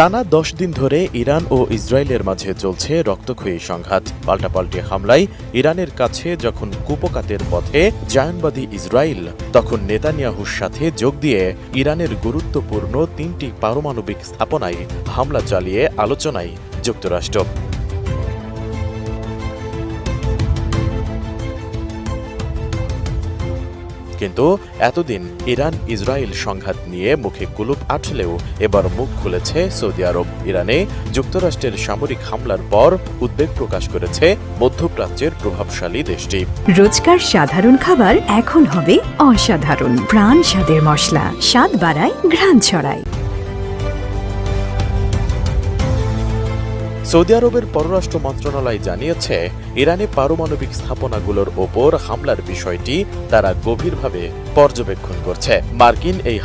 টানা দশ দিন ধরে ইরান ও ইসরায়েলের মাঝে চলছে রক্তক্ষয়ী সংঘাত। পাল্টাপাল্টি হামলায় ইরানের কাছে যখন কুপকাতের পথে জায়নবাদী ইসরায়েল, তখন নেতানিয়াহুর সাথে যোগ দিয়ে ইরানের গুরুত্বপূর্ণ তিনটি পারমাণবিক স্থাপনায় হামলা চালিয়ে আলোচনায় যুক্তরাষ্ট্র। কিন্তু এতদিন ইরান ইসরায়েল সংঘাত নিয়ে মুখে কুলুপ আটলেও এবার মুখ খুলেছে সৌদি আরব। ইরানে যুক্তরাষ্ট্রের সামরিক হামলার পর উদ্বেগ প্রকাশ করেছে মধ্যপ্রাচ্যের প্রভাবশালী দেশটি। রোজকার সাধারণ খাবার এখন হবে অসাধারণ। প্রাণ স্বাদের মশলা, স্বাদ বাড়ায় ঘ্রাণ ছড়ায়। সৌদি আরবের পররাষ্ট্র মন্ত্রণালয় জানিয়েছে, ইরানে পারমাণবিক স্থাপনাগুলোর ওপর হামলার বিষয়টি তারা গভীরভাবে পর্যবেক্ষণ করছে। মার্কিন এই